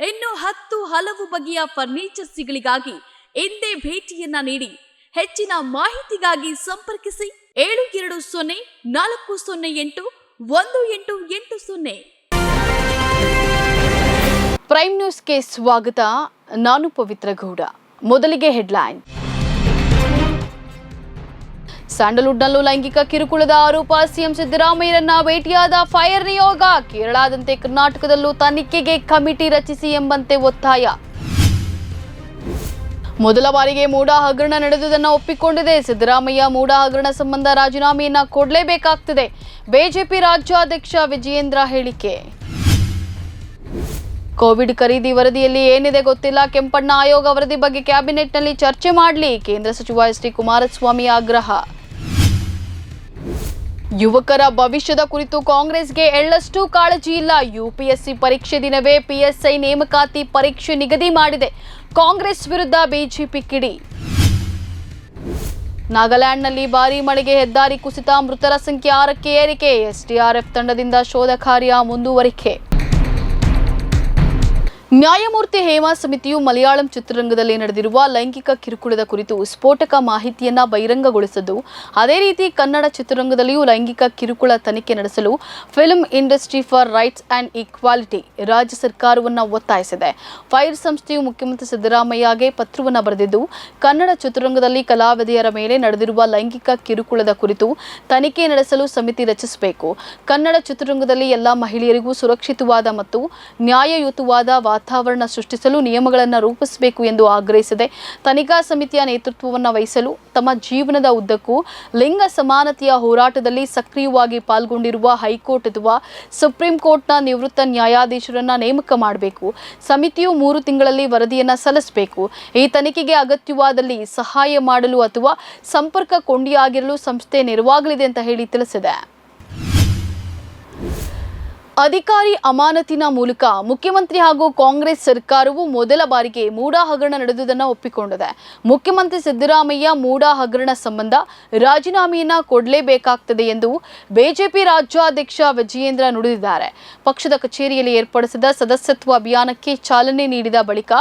ಇನ್ನು ಹತ್ತು ಹಲವು ಬಗೆಯ ಫರ್ನಿಚರ್ಸ್ಗಳಿಗಾಗಿ ಎಂದೇ ಭೇಟಿಯನ್ನ ನೀಡಿ ಹೆಚ್ಚಿನ ಮಾಹಿತಿಗಾಗಿ ಸಂಪರ್ಕಿಸಿ ಏಳು ಎರಡು ಸೊನ್ನೆ ನಾಲ್ಕು ಸೊನ್ನೆ ಎಂಟು ಒಂದು ಎಂಟು ಎಂಟು ಸೊನ್ನೆ. ಪ್ರೈಮ್ ನ್ಯೂಸ್ಗೆ ಸ್ವಾಗತ. ನಾನು ಪವಿತ್ರ ಗೌಡ. ಮೊದಲಿಗೆ ಹೆಡ್ಲೈನ್ ಸ್ಯಾಂಡಲ್ವುಡ್ನಲ್ಲೂ ಲೈಂಗಿಕ ಕಿರುಕುಳದ ಆರೋಪ. ಸಿಎಂ ಸಿದ್ದರಾಮಯ್ಯರನ್ನ ಭೇಟಿಯಾದ ಫೈರ್ ನಿಯೋಗ. ಕೇರಳದಂತೆ ಕರ್ನಾಟಕದಲ್ಲೂ ತನಿಖೆಗೆ ಕಮಿಟಿ ರಚಿಸಿ ಎಂಬಂತೆ ಒತ್ತಾಯ. ಮೊದಲ ಬಾರಿಗೆ ಮೂಡ ಹಗರಣ ನಡೆದುದನ್ನು ಒಪ್ಪಿಕೊಂಡಿದೆ. ಸಿದ್ದರಾಮಯ್ಯ ಮೂಡ ಹಗರಣ ಸಂಬಂಧ ರಾಜೀನಾಮೆಯನ್ನ ಕೊಡಲೇಬೇಕಾಗ್ತದೆ. ಬಿಜೆಪಿ ರಾಜ್ಯಾಧ್ಯಕ್ಷ ವಿಜಯೇಂದ್ರ ಹೇಳಿಕೆ. ಕೋವಿಡ್ ಖರೀದಿ ವರದಿಯಲ್ಲಿ ಏನಿದೆ ಗೊತ್ತಿಲ್ಲ. ಕೆಂಪಣ್ಣ ಆಯೋಗ ವರದಿ ಬಗ್ಗೆ ಕ್ಯಾಬಿನೆಟ್ನಲ್ಲಿ ಚರ್ಚೆ ಮಾಡಲಿ. ಕೇಂದ್ರ ಸಚಿವ ಎಸ್ ಡಿ ಕುಮಾರಸ್ವಾಮಿ ಆಗ್ರಹ. ಯುವಕರ ಭವಿಷ್ಯದ ಕುರಿತು ಕಾಂಗ್ರೆಸ್ಗೆ ಎಳ್ಳಷ್ಟು ಕಾಳಜಿ ಇಲ್ಲ. ಯುಪಿಎಸ್ಸಿ ಪರೀಕ್ಷೆ ದಿನವೇ ಪಿಎಸ್ಐ ನೇಮಕಾತಿ ಪರೀಕ್ಷೆ ನಿಗದಿ ಮಾಡಿದೆ. ಕಾಂಗ್ರೆಸ್ ವಿರುದ್ಧ ಬಿಜೆಪಿ ಕಿಡಿ. ನಾಗಾಲ್ಯಾಂಡ್ನಲ್ಲಿ ಭಾರೀ ಮಳೆಗೆ ಹೆದ್ದಾರಿ ಕುಸಿತ, ಮೃತರ ಸಂಖ್ಯೆ ಆರಕ್ಕೆ ಏರಿಕೆ, ಎಸ್ಡಿಆರ್ಎಫ್ ತಂಡದಿಂದ ಶೋಧ ಕಾರ್ಯ ಮುಂದುವರಿಕೆ. ನ್ಯಾಯಮೂರ್ತಿ ಹೇಮಾ ಸಮಿತಿಯು ಮಲಯಾಳಂ ಚಿತ್ರರಂಗದಲ್ಲಿ ನಡೆದಿರುವ ಲೈಂಗಿಕ ಕಿರುಕುಳದ ಕುರಿತು ಸ್ಫೋಟಕ ಮಾಹಿತಿಯನ್ನ ಬಹಿರಂಗಗೊಳಿಸಿದ್ದು, ಅದೇ ರೀತಿ ಕನ್ನಡ ಚಿತ್ರರಂಗದಲ್ಲಿಯೂ ಲೈಂಗಿಕ ಕಿರುಕುಳ ತನಿಖೆ ನಡೆಸಲು film industry for rights and equality ರಾಜ್ಯ ಸರ್ಕಾರವನ್ನು ಒತ್ತಾಯಿಸಿದೆ. ಫೈರ್ ಸಂಸ್ಥೆಯು ಮುಖ್ಯಮಂತ್ರಿ ಸಿದ್ದರಾಮಯ್ಯಗೆ ಪತ್ರವನ್ನು ಬರೆದಿದ್ದು, ಕನ್ನಡ ಚಿತ್ರರಂಗದಲ್ಲಿ ಕಲಾವಿದೆಯರ ಮೇಲೆ ನಡೆದಿರುವ ಲೈಂಗಿಕ ಕಿರುಕುಳದ ಕುರಿತು ತನಿಖೆ ನಡೆಸಲು ಸಮಿತಿ ರಚಿಸಬೇಕು. ಕನ್ನಡ ಚಿತ್ರರಂಗದಲ್ಲಿ ಎಲ್ಲ ಮಹಿಳೆಯರಿಗೂ ಸುರಕ್ಷಿತವಾದ ಮತ್ತು ನ್ಯಾಯಯುತವಾದ ಸೃಷ್ಟಿಸಲು ನಿಯಮಗಳನ್ನು ರೂಪಿಸಬೇಕು ಎಂದು ಆಗ್ರಹಿಸಿದೆ. ತನಿಖಾ ಸಮಿತಿಯ ನೇತೃತ್ವವನ್ನು ವಹಿಸಲು ತಮ್ಮ ಜೀವನದ ಉದ್ದಕ್ಕೂ ಲಿಂಗ ಸಮಾನತೆಯ ಹೋರಾಟದಲ್ಲಿ ಸಕ್ರಿಯವಾಗಿ ಪಾಲ್ಗೊಂಡಿರುವ ಹೈಕೋರ್ಟ್ ಅಥವಾ ಸುಪ್ರೀಂ ಕೋರ್ಟ್ನ ನಿವೃತ್ತ ನ್ಯಾಯಾಧೀಶರನ್ನ ನೇಮಕ ಮಾಡಬೇಕು. ಸಮಿತಿಯು ಮೂರು ತಿಂಗಳಲ್ಲಿ ವರದಿಯನ್ನು ಸಲ್ಲಿಸಬೇಕು. ಈ ತನಿಖೆಗೆ ಅಗತ್ಯವಾದಲ್ಲಿ ಸಹಾಯ ಮಾಡಲು ಅಥವಾ ಸಂಪರ್ಕ ಕೊಂಡಿಯಾಗಿರಲು ಸಂಸ್ಥೆ ನೆರವಾಗಲಿದೆ ಅಂತ ಹೇಳಿ ತಿಳಿಸಿದೆ. ಅಧಿಕಾರಿ ಅಮಾನತಿನ ಮೂಲಕ ಮುಖ್ಯಮಂತ್ರಿ ಹಾಗೂ ಕಾಂಗ್ರೆಸ್ ಸರ್ಕಾರವು ಮೊದಲ ಬಾರಿಗೆ ಮೂಡಾ ಹಗರಣ ನಡೆದುದನ್ನು ಒಪ್ಪಿಕೊಂಡಿದೆ. ಮುಖ್ಯಮಂತ್ರಿ ಸಿದ್ದರಾಮಯ್ಯ ಮೂಡಾ ಹಗರಣ ಸಂಬಂಧ ರಾಜೀನಾಮೆಯನ್ನ ಕೊಡಲೇಬೇಕಾಗ್ತದೆ ಎಂದು ಬಿಜೆಪಿ ರಾಜ್ಯಾಧ್ಯಕ್ಷ ವಿಜಯೇಂದ್ರ ನುಡಿದಿದ್ದಾರೆ. ಪಕ್ಷದ ಕಚೇರಿಯಲ್ಲಿ ಏರ್ಪಡಿಸಿದ ಸದಸ್ಯತ್ವ ಅಭಿಯಾನಕ್ಕೆ ಚಾಲನೆ ನೀಡಿದ ಬಳಿಕ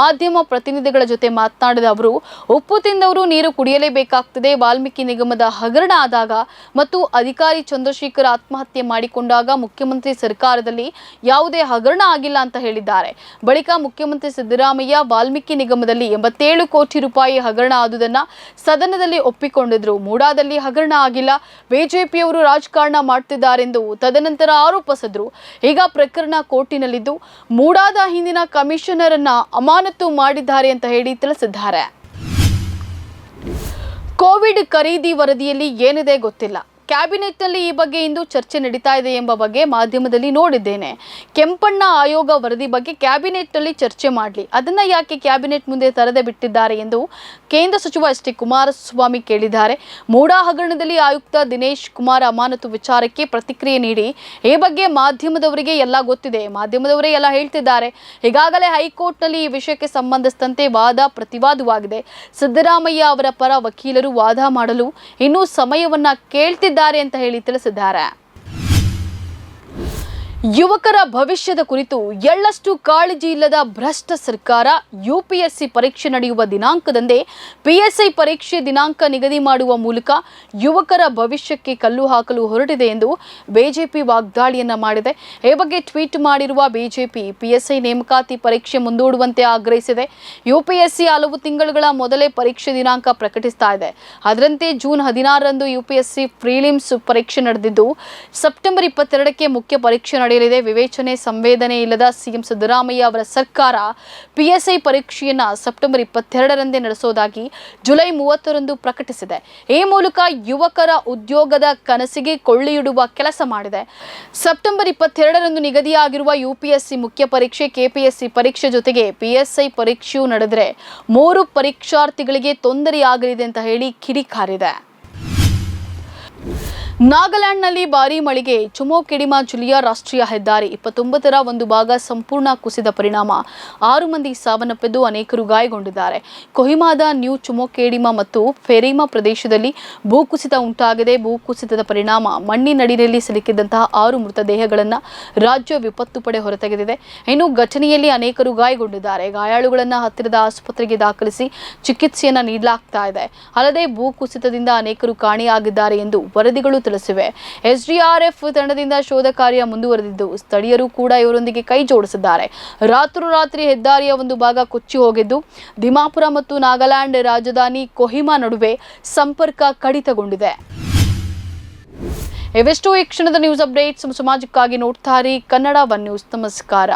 ಮಾಧ್ಯಮ ಪ್ರತಿನಿಧಿಗಳ ಜೊತೆ ಮಾತನಾಡಿದ ಅವರು, ಉಪ್ಪು ತಿಂದವರು ನೀರು ಕುಡಿಯಲೇಬೇಕಾಗ್ತದೆ, ವಾಲ್ಮೀಕಿ ನಿಗಮದ ಹಗರಣ ಆದಾಗ ಮತ್ತು ಅಧಿಕಾರಿ ಚಂದ್ರಶೇಖರ್ ಆತ್ಮಹತ್ಯೆ ಮಾಡಿಕೊಂಡಾಗ ಮುಖ್ಯಮಂತ್ರಿ ಸರ್ಕಾರದಲ್ಲಿ ಯಾವುದೇ ಹಗರಣ ಆಗಿಲ್ಲ ಅಂತ ಹೇಳಿದ್ದಾರೆ. ಬಳಿಕ ಮುಖ್ಯಮಂತ್ರಿ ಸಿದ್ದರಾಮಯ್ಯ ವಾಲ್ಮೀಕಿ ನಿಗಮದಲ್ಲಿ ಎಂಬತ್ತೇಳು ಕೋಟಿ ರೂಪಾಯಿ ಹಗರಣ ಆದುದನ್ನ ಸದನದಲ್ಲಿ ಒಪ್ಪಿಕೊಂಡಿದ್ರು. ಮೂಡಾದಲ್ಲಿ ಹಗರಣ ಆಗಿಲ್ಲ. ಬಿಜೆಪಿಯವರು ರಾಜಕಾರಣ ಮಾಡ್ತಿದ್ದಾರೆಂದು ತದನಂತರ ಆರೋಪಿಸಿದ್ರು. ಈಗ ಪ್ರಕರಣ ಕೋರ್ಟಿನಲ್ಲಿದ್ದು ಮೂಡಾದ ಹಿಂದಿನ ಕಮಿಷನರ್ ಅನ್ನ ಅಮಾನತು ಮಾಡಿದ್ದಾರೆ ಅಂತ ಹೇಳಿ ತಿಳಿಸಿದ್ದಾರೆ. ಕೋವಿಡ್ ಖರೀದಿ ವರದಿಯಲ್ಲಿ ಏನಿದೆ ಗೊತ್ತಿಲ್ಲ. ಕ್ಯಾಬಿನೆಟ್ನಲ್ಲಿ ಈ ಬಗ್ಗೆ ಇಂದು ಚರ್ಚೆ ನಡೀತಾ ಇದೆ ಎಂಬ ಬಗ್ಗೆ ಮಾಧ್ಯಮದಲ್ಲಿ ನೋಡಿದ್ದೇನೆ. ಕೆಂಪಣ್ಣ ಆಯೋಗ ವರದಿ ಬಗ್ಗೆ ಕ್ಯಾಬಿನೆಟ್ನಲ್ಲಿ ಚರ್ಚೆ ಮಾಡಲಿ. ಅದನ್ನ ಯಾಕೆ ಕ್ಯಾಬಿನೆಟ್ ಮುಂದೆ ತರದೆ ಬಿಟ್ಟಿದ್ದಾರೆ ಎಂದು ಕೇಂದ್ರ ಸಚಿವ ಎಸ್ ಟಿ ಕುಮಾರಸ್ವಾಮಿ ಕೇಳಿದ್ದಾರೆ. ಮೂಡಾ ಹಗರಣದಲ್ಲಿ ಆಯುಕ್ತ ದಿನೇಶ್ ಕುಮಾರ್ ಅಮಾನತು ವಿಚಾರಕ್ಕೆ ಪ್ರತಿಕ್ರಿಯೆ ನೀಡಿ. ಈ ಬಗ್ಗೆ ಮಾಧ್ಯಮದವರಿಗೆ ಎಲ್ಲ ಗೊತ್ತಿದೆ. ಮಾಧ್ಯಮದವರೇ ಎಲ್ಲ ಹೇಳ್ತಿದ್ದಾರೆ. ಈಗಾಗಲೇ ಹೈಕೋರ್ಟ್ನಲ್ಲಿ ಈ ವಿಷಯಕ್ಕೆ ಸಂಬಂಧಿಸಿದಂತೆ ವಾದ ಪ್ರತಿವಾದವಾಗಿದೆ. ಸಿದ್ದರಾಮಯ್ಯ ಅವರ ಪರ ವಕೀಲರು ವಾದ ಮಾಡಲು ಇನ್ನೂ ಸಮಯವನ್ನ ಕೇಳ್ತಿದ್ದಾರೆ. ಅಂತ ಹೇಳಿ ತಿಳಿಸಿದ್ದಾರೆ. ಯುವಕರ ಭವಿಷ್ಯದ ಕುರಿತು ಎಳ್ಳಷ್ಟು ಕಾಳಜಿ ಇಲ್ಲದ ಭ್ರಷ್ಟ ಸರ್ಕಾರ ಯುಪಿಎಸ್ಸಿ ಪರೀಕ್ಷೆ ನಡೆಯುವ ದಿನಾಂಕದಂದೇ ಪಿಎಸ್ಐ ಪರೀಕ್ಷೆ ದಿನಾಂಕ ನಿಗದಿ ಮಾಡುವ ಮೂಲಕ ಯುವಕರ ಭವಿಷ್ಯಕ್ಕೆ ಕಲ್ಲು ಹಾಕಲು ಹೊರಟಿದೆ ಎಂದು ಬಿಜೆಪಿ ವಾಗ್ದಾಳಿಯನ್ನ ಮಾಡಿದೆ. ಈ ಬಗ್ಗೆ ಟ್ವೀಟ್ ಮಾಡಿರುವ ಬಿಜೆಪಿ, ಪಿಎಸ್ಐ ನೇಮಕಾತಿ ಪರೀಕ್ಷೆ ಮುಂದೂಡುವಂತೆ ಆಗ್ರಹಿಸಿದೆ. ಯುಪಿಎಸ್ಸಿ ಹಲವು ತಿಂಗಳುಗಳ ಮೊದಲೇ ಪರೀಕ್ಷೆ ದಿನಾಂಕ ಪ್ರಕಟಿಸ್ತಾ ಇದೆ. ಅದರಂತೆ ಜೂನ್ ಹದಿನಾರರಂದು ಯುಪಿಎಸ್ಸಿ ಪ್ರಿಲಿಮ್ಸ್ ಪರೀಕ್ಷೆ ನಡೆದಿದ್ದು, ಸೆಪ್ಟೆಂಬರ್ ಇಪ್ಪತ್ತೆರಡಕ್ಕೆ ಮುಖ್ಯ ಪರೀಕ್ಷೆ ನಡೆಯಲಿದೆ. ವಿವೇಚನೆ, ಸಂವೇದನೆ ಇಲ್ಲದ ಸಿಎಂ ಸಿದ್ದರಾಮಯ್ಯ ಅವರ ಸರ್ಕಾರ ಪಿಎಸ್ಐ ಪರೀಕ್ಷೆಯನ್ನ ಸೆಪ್ಟೆಂಬರ್ ಇಪ್ಪತ್ತೆರಡರಂದೇ ನಡೆಸೋದಾಗಿ ಜುಲೈ ಮೂವತ್ತರಂದು ಪ್ರಕಟಿಸಿದೆ. ಈ ಮೂಲಕ ಯುವಕರ ಉದ್ಯೋಗದ ಕನಸಿಗೆ ಕೊಳ್ಳಿಯಿಡುವ ಕೆಲಸ ಮಾಡಿದೆ. ಸೆಪ್ಟೆಂಬರ್ ಇಪ್ಪತ್ತೆರಡರಂದು ನಿಗದಿಯಾಗಿರುವ ಯುಪಿಎಸ್ಸಿ ಮುಖ್ಯ ಪರೀಕ್ಷೆ ಕೆಪಿಎಸ್ಸಿ ಪರೀಕ್ಷೆ ಜೊತೆಗೆ ಪಿಎಸ್ಐ ಪರೀಕ್ಷೆಯೂ ನಡೆದರೆ ಮೂರು ಪರೀಕ್ಷಾರ್ಥಿಗಳಿಗೆ ತೊಂದರೆಯಾಗಲಿದೆ ಅಂತ ಹೇಳಿ ಕಿಡಿಕಾರಿದೆ. ನಾಗಾಲ್ಯಾಂಡ್ನಲ್ಲಿ ಭಾರೀ ಮಳೆಗೆ ಚುಮೋಕೆಡಿಮಾ ಜಿಲ್ಲೆಯ ರಾಷ್ಟ್ರೀಯ ಹೆದ್ದಾರಿ ಇಪ್ಪತ್ತೊಂಬತ್ತರ ಒಂದು ಭಾಗ ಸಂಪೂರ್ಣ ಕುಸಿದ ಪರಿಣಾಮ. ಆರು ಮಂದಿ ಸಾವನ್ನಪ್ಪಿದ್ದು ಅನೇಕರು ಗಾಯಗೊಂಡಿದ್ದಾರೆ. ಕೊಹಿಮಾದ, ನ್ಯೂ ಚುಮೋಕೆಡಿಮಾ ಮತ್ತು ಫೆರಿಮಾ ಪ್ರದೇಶದಲ್ಲಿ ಭೂಕುಸಿತ ಉಂಟಾಗಿದೆ ಭೂಕುಸಿತದ ಪರಿಣಾಮ. ಮಣ್ಣಿನಡಿಯಲ್ಲಿ ಸಿಲುಕಿದ್ದಂತಹ ಆರು ಮೃತದೇಹಗಳನ್ನು ರಾಜ್ಯ ವಿಪತ್ತು ಪಡೆ ಹೊರತೆಗೆದಿದೆ. ಇನ್ನು ಘಟನೆಯಲ್ಲಿ ಅನೇಕರು ಗಾಯಗೊಂಡಿದ್ದಾರೆ. ಗಾಯಾಳುಗಳನ್ನು ಹತ್ತಿರದ ಆಸ್ಪತ್ರೆಗೆ ದಾಖಲಿಸಿ ಚಿಕಿತ್ಸೆಯನ್ನು ನೀಡಲಾಗ್ತಾ ಇದೆ. ಅಲ್ಲದೆ ಭೂಕುಸಿತದಿಂದ ಅನೇಕರು ಕಾಣೆಯಾಗಿದ್ದಾರೆ ಎಂದು ವರದಿಗಳು ತಿಳಿಸಿವೆ ಎಸ್ಡಿಆರ್ಎಫ್ ತಂಡದಿಂದ ಶೋಧ ಕಾರ್ಯ ಮುಂದುವರೆದಿದ್ದು, ಸ್ಥಳೀಯರು ಕೂಡ ಇವರೊಂದಿಗೆ ಕೈ ಜೋಡಿಸಿದ್ದಾರೆ. ರಾತ್ರೋರಾತ್ರಿ ಹೆದ್ದಾರಿಯ ಒಂದು ಭಾಗ ಕೊಚ್ಚಿ ಹೋಗಿದ್ದು, ದಿಮಾಪುರ ಮತ್ತು ನಾಗಾಲ್ಯಾಂಡ್ ರಾಜಧಾನಿ ಕೊಹಿಮಾ ನಡುವೆ ಸಂಪರ್ಕ ಕಡಿತಗೊಂಡಿದೆ. ಇವೆಷ್ಟು ಈ ಕ್ಷಣದ ನ್ಯೂಸ್ ಅಪ್ಡೇಟ್ಸ್. ಸಮಾಜಕ್ಕಾಗಿ ನೋಡ್ತಾರೆ ಕನ್ನಡ ಒನ್ ನ್ಯೂಸ್. ನಮಸ್ಕಾರ.